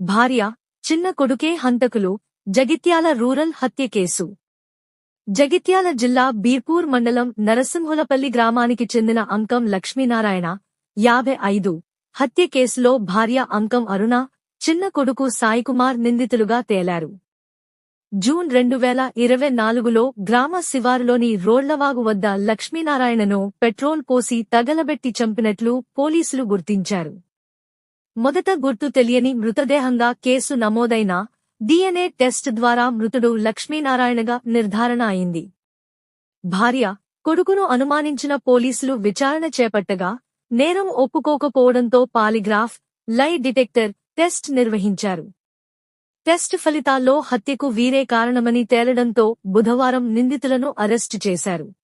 భార్య చిన్న కొడుకే హంతకులు జగిత్యాల రూరల్ హత్య కేసు. జగిత్యాల జిల్లా బీర్పూర్ మండలం నరసింహులపల్లి గ్రామానికి చెందిన అంకం లక్ష్మీనారాయణ యాభై ఐదు హత్య కేసులో భార్య అంకం అరుణ చిన్న కొడుకు సాయికుమార్ నిందితులుగా తేలారు. జూన్ రెండు వేల ఇరవై నాలుగులో గ్రామ శివారులోని రోళ్ళవాగు వద్ద లక్ష్మీనారాయణను పెట్రోల్ పోసి తగలబెట్టి చంపినట్లు పోలీసులు గుర్తించారు. మొదట గుర్తు తెలియని మృతదేహంగా కేసు నమోదైన డిఎన్ఏ టెస్ట్ ద్వారా మృతుడు లక్ష్మీనారాయణగా నిర్ధారణ అయింది. భార్య కొడుకును అనుమానించిన పోలీసులు విచారణ చేపట్టగా నేరం ఒప్పుకోకపోవడంతో పాలిగ్రాఫ్ లై డిటెక్టర్ టెస్ట్ నిర్వహించారు. టెస్ట్ ఫలితాల్లో హత్యకు వీరే కారణమని తేలడంతో బుధవారం నిందితులను అరెస్టు చేశారు.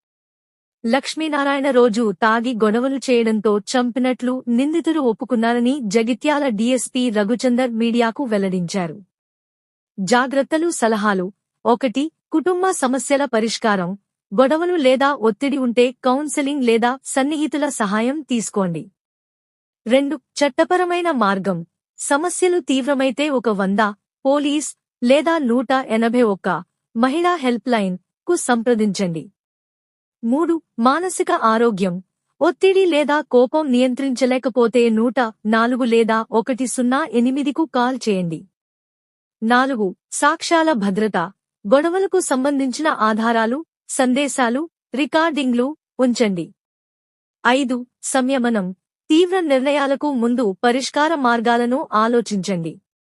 లక్ష్మీనారాయణ రోజు తాగి గొడవలు చేయడంతో చంపినట్లు నిందితులు ఒప్పుకున్నారని జగిత్యాల డీఎస్పీ రఘుచందర్ మీడియాకు వెల్లడించారు. జాగ్రత్తలు సలహాలు. ఒకటి కుటుంబ సమస్యల పరిష్కారం. గొడవలు లేదా ఒత్తిడి ఉంటే కౌన్సెలింగ్ లేదా సన్నిహితుల సహాయం తీసుకోండి. రెండు చట్టపరమైన మార్గం. సమస్యలు తీవ్రమైతే ఒక వంద పోలీస్ లేదా నూట ఎనభై ఒక్క మహిళా హెల్ప్ లైన్కు సంప్రదించండి. మూడు మానసిక ఆరోగ్యం. ఒత్తిడి లేదా కోపం నియంత్రించలేకపోతే నూట నాలుగు లేదా ఒకటి సున్నా ఎనిమిదికు కాల్ చేయండి. నాలుగు సాక్ష్యాల భద్రత. గొడవలకు సంబంధించిన ఆధారాలు సందేశాలు రికార్డింగ్లు ఉంచండి. ఐదు సంయమనం. తీవ్ర నిర్ణయాలకు ముందు పరిష్కార మార్గాలను ఆలోచించండి.